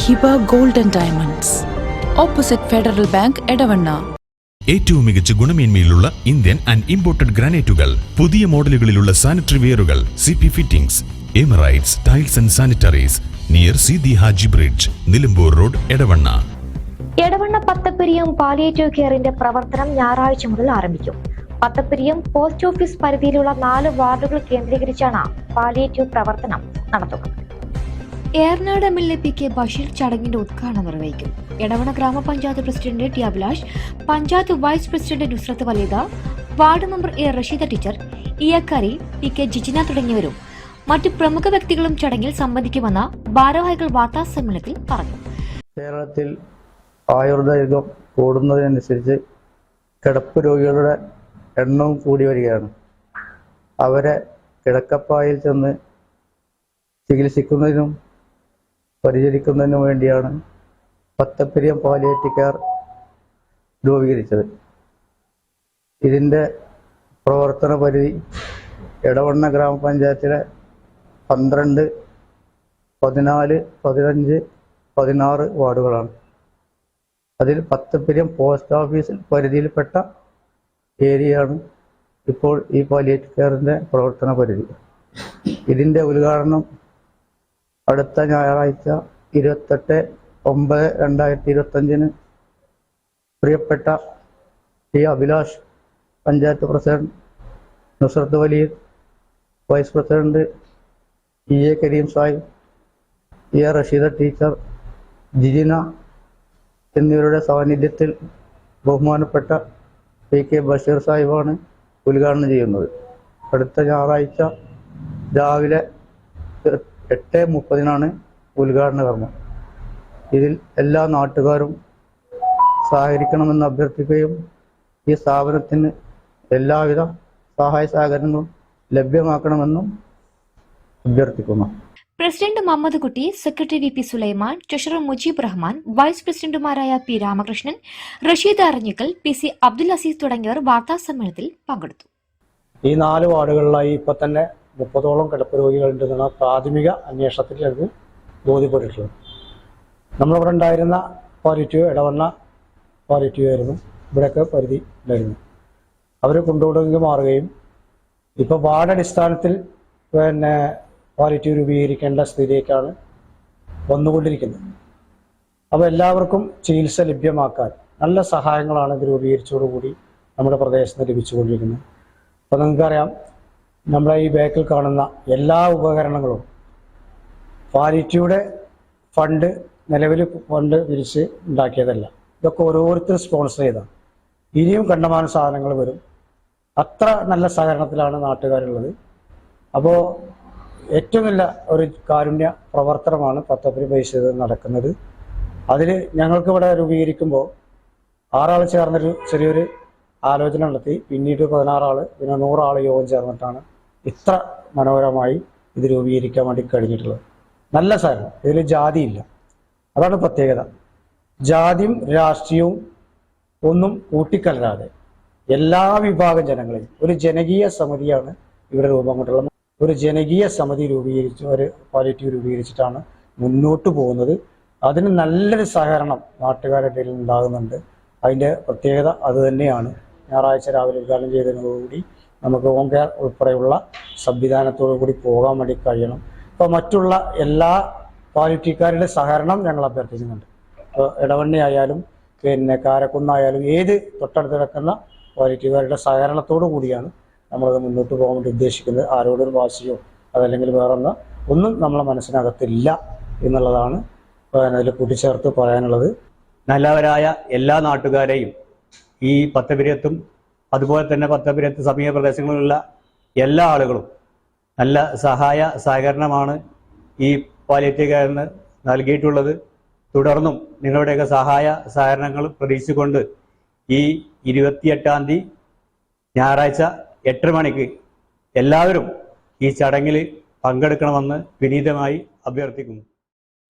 Hiba Golden Diamonds. Opposite Federal Bank Edavanna. ഏറ്റവും മികച്ച ഗുണമേന്മയിലുള്ള ഇന്ത്യൻ ആൻഡ് ഇമ്പോർട്ടഡ് ഗ്രാനൈറ്റുകൾ പുതിയ മോഡലുകളിലുള്ള sanitary വെയറുകൾ C P fittings Emirates tiles and sanitaries near C the Haji bridge Nilambur road Edavanna. Edavanna Pathappiriyam palliative കെയറിന്റെ പ്രവർത്തനം ഞായറാഴ്ച മുതൽ ആരംഭിക്കും. പത്തപ്പിരിയം പോസ്റ്റ് ഓഫീസ് പരിധിയിലുള്ള നാല് വാർഡുകൾ കേന്ദ്രീകരിച്ചാണ് പാലിയേറ്റീവ് പ്രവർത്തനം നടത്തുന്നത്. Eranad M L A P K Basheer ചടങ്ങിന്റെ ഉദ്ഘാടനം നിർവഹിക്കും. Edavanna grama panchayat president T Abhilash panchayat vice president Nusrath Valeeda ward member A Rasheeda teacher Iyakkari P K Jijina തുടങ്ങിയവരും മറ്റ് പ്രമുഖ വ്യക്തികളും ചടങ്ങിൽ സംബന്ധിക്കുമെന്ന് ഭാരവാഹികൾ വാർത്താ സമ്മേളനത്തിൽ പറഞ്ഞു. കേരളത്തിൽ ആയുർദൈർഘ്യം കൂടുന്നതിനനുസരിച്ച് കിടപ്പ് രോഗികളുടെ എണ്ണവും കൂടി വരികയാണ്. അവരെ കിടക്കപ്പായിൽ ചെന്ന് ചികിത്സിക്കുന്നതിനും പരിചരിക്കുന്നതിനും വേണ്ടിയാണ് പത്തപ്പിരിയം പാലിയേറ്റിക്കാർ രൂപീകരിച്ചത്. ഇതിന്റെ പ്രവർത്തന പരിധി എടവണ്ണ ഗ്രാമപഞ്ചായത്തിലെ പന്ത്രണ്ട് പതിനാല് പതിനഞ്ച് പതിനാറ് വാർഡുകളാണ്. അതിൽ പത്തപ്പിരിയം പോസ്റ്റ് ഓഫീസിൽ പരിധിയിൽപ്പെട്ട ഏരിയയാണ് ഇപ്പോൾ ഈ പാലിയേറ്റ് പ്രവർത്തന പരിധി. ഇതിന്റെ ഉദ്ഘാടനം അടുത്ത ഞായറാഴ്ച ഇരുപത്തെട്ട് ഒമ്പത് രണ്ടായിരത്തി ഇരുപത്തഞ്ചിന് പ്രിയപ്പെട്ട T Abhilash panchayat president Nusrath Valeer vice president E A Kareem Sahib A Rasheeda teacher Jijina എന്നിവരുടെ സാന്നിധ്യത്തിൽ ബഹുമാനപ്പെട്ട പി കെ ബഷീർ സാഹിബാണ് ഉദ്ഘാടനം ചെയ്യുന്നത്. അടുത്ത ഞായറാഴ്ച രാവിലെ എട്ട് മുപ്പതിനാണ് ഉദ്ഘാടന കർമ്മം. ഇതിൽ എല്ലാ നാട്ടുകാരും സഹകരിക്കണമെന്ന് അഭ്യർത്ഥിക്കുകയും ഈ സ്ഥാപനത്തിന് എല്ലാവിധ സഹായ സഹകരണങ്ങളും ലഭ്യമാക്കണമെന്നും അഭ്യർത്ഥിക്കുന്നു. President Muhammad Kutty secretary V P Sulaiman treasurer Mujeeb Rahman vice പ്രസിഡന്റുമാരായ P Ramakrishnan Rasheed Arinjikkal P C Abdul Aziz തുടങ്ങിയവർ വാർത്താ സമ്മേളനത്തിൽ പങ്കെടുത്തു. ഈ നാല് വാർഡുകളിലായി ഇപ്പൊ തന്നെ മുപ്പതോളം കിടപ്പ് രോഗികളുണ്ടെന്നാണ് പ്രാഥമിക അന്വേഷണത്തിൽ ഞങ്ങൾക്ക് ബോധ്യപ്പെട്ടിട്ടുള്ളത്. നമ്മളിവിടെ ഉണ്ടായിരുന്ന പാലിറ്റീവ് ഇടവണ്ണ പാലിറ്റീവ് ആയിരുന്നു. ഇവിടെയൊക്കെ പരിധി ഉണ്ടായിരുന്നു. അവർ കൊണ്ടുവിടുമെങ്കിൽ മാറുകയും ഇപ്പോൾ വാർഡ് അടിസ്ഥാനത്തിൽ പിന്നെ പാലിറ്റീവ് രൂപീകരിക്കേണ്ട സ്ഥിതിയിലേക്കാണ് വന്നുകൊണ്ടിരിക്കുന്നത്. അപ്പോൾ എല്ലാവർക്കും ചികിത്സ ലഭ്യമാക്കാൻ നല്ല സഹായങ്ങളാണ് ഇത് രൂപീകരിച്ചതോടുകൂടി നമ്മുടെ പ്രദേശത്ത് ലഭിച്ചുകൊണ്ടിരിക്കുന്നത്. അപ്പോൾ നിങ്ങൾക്കറിയാം നമ്മളെ ഈ ബാക്കിൽ കാണുന്ന എല്ലാ ഉപകരണങ്ങളും പാലിറ്റിയുടെ ഫണ്ട് നിലവിൽ ഫണ്ട് പിരിച്ച് ഉണ്ടാക്കിയതല്ല. ഇതൊക്കെ ഓരോരുത്തർ സ്പോൺസർ ചെയ്താണ്. ഇനിയും കണ്ടമാന സാധനങ്ങൾ വരും. അത്ര നല്ല സഹകരണത്തിലാണ് നാട്ടുകാരുള്ളത്. അപ്പോൾ ഏറ്റവും നല്ല ഒരു കാരുണ്യ പ്രവർത്തനമാണ് പത്തപ്പരി പൈസ നടക്കുന്നത്. അതിൽ ഞങ്ങൾക്ക് ഇവിടെ രൂപീകരിക്കുമ്പോൾ ആറാൾ ചേർന്നൊരു ചെറിയൊരു ആലോചന നടത്തി. പിന്നീട് പതിനാറാൾ പിന്നെ നൂറാൾ യോഗം ചേർന്നിട്ടാണ് ഇത്ര മനോഹരമായി ഇത് രൂപീകരിക്കാൻ വേണ്ടി കഴിഞ്ഞിട്ടുള്ളത്. നല്ല സാധനം. ഇതിൽ ജാതിയില്ല. അതാണ് പ്രത്യേകത. ജാതിയും രാഷ്ട്രീയവും ഒന്നും കൂട്ടിക്കലരാതെ എല്ലാ വിഭാഗം ജനങ്ങളെയും ഒരു ജനകീയ സമിതിയാണ് ഇവിടെ രൂപം കൊണ്ടുള്ളത് ഒരു ജനകീയ സമിതി രൂപീകരിച്ച് ഒരു പാലിറ്റി രൂപീകരിച്ചിട്ടാണ് മുന്നോട്ട് പോകുന്നത്. അതിന് നല്ലൊരു സഹകരണം നാട്ടുകാരുടെ ഉണ്ടാകുന്നുണ്ട്. അതിന്റെ പ്രത്യേകത അത് തന്നെയാണ്. ഞായറാഴ്ച രാവിലെ ഉദ്ഘാടനം ചെയ്തതിനോടുകൂടി നമുക്ക് ഹോം കെയർ ഉൾപ്പെടെയുള്ള സംവിധാനത്തോടു കൂടി പോകാൻ വേണ്ടി കഴിയണം. അപ്പോൾ മറ്റുള്ള എല്ലാ പാലിറ്റിക്കാരുടെ സഹകരണം ഞങ്ങൾ അഭ്യർത്ഥിക്കുന്നുണ്ട്. ഇപ്പോൾ ഇടവണ്ണി ആയാലും പിന്നെ കാരക്കുന്നായാലും ഏത് തൊട്ടടുത്ത് കിടക്കുന്ന പാലിറ്റിക്കാരുടെ സഹകരണത്തോടു കൂടിയാണ് നമ്മളത് മുന്നോട്ട് പോകാൻ വേണ്ടി ഉദ്ദേശിക്കുന്നത്. ആരോടൊരു വാശിയോ അതല്ലെങ്കിൽ വേറൊന്ന് ഒന്നും നമ്മളെ മനസ്സിനകത്തില്ല എന്നുള്ളതാണ് അതിൽ കൂട്ടിച്ചേർത്ത് പറയാനുള്ളത്. നല്ലവരായ എല്ലാ നാട്ടുകാരെയും ഈ പത്തപിരത്തും അതുപോലെ തന്നെ പത്തപിരത്ത് സമീപ പ്രദേശങ്ങളിലുള്ള എല്ലാ ആളുകളും നല്ല സഹായ സഹകരണമാണ് ഈ പാലിയേറ്റീവ് നൽകിയിട്ടുള്ളത്. തുടർന്നും നിങ്ങളുടെയൊക്കെ സഹായ സഹകരണങ്ങൾ പ്രതീക്ഷിച്ചുകൊണ്ട് ഈ ഇരുപത്തിയെട്ടാം തീയതി ഞായറാഴ്ച എട്ട് മണിക്ക് എല്ലാവരും ഈ ചടങ്ങിൽ പങ്കെടുക്കണമെന്ന് വിനീതമായി അഭ്യർത്ഥിക്കുന്നു.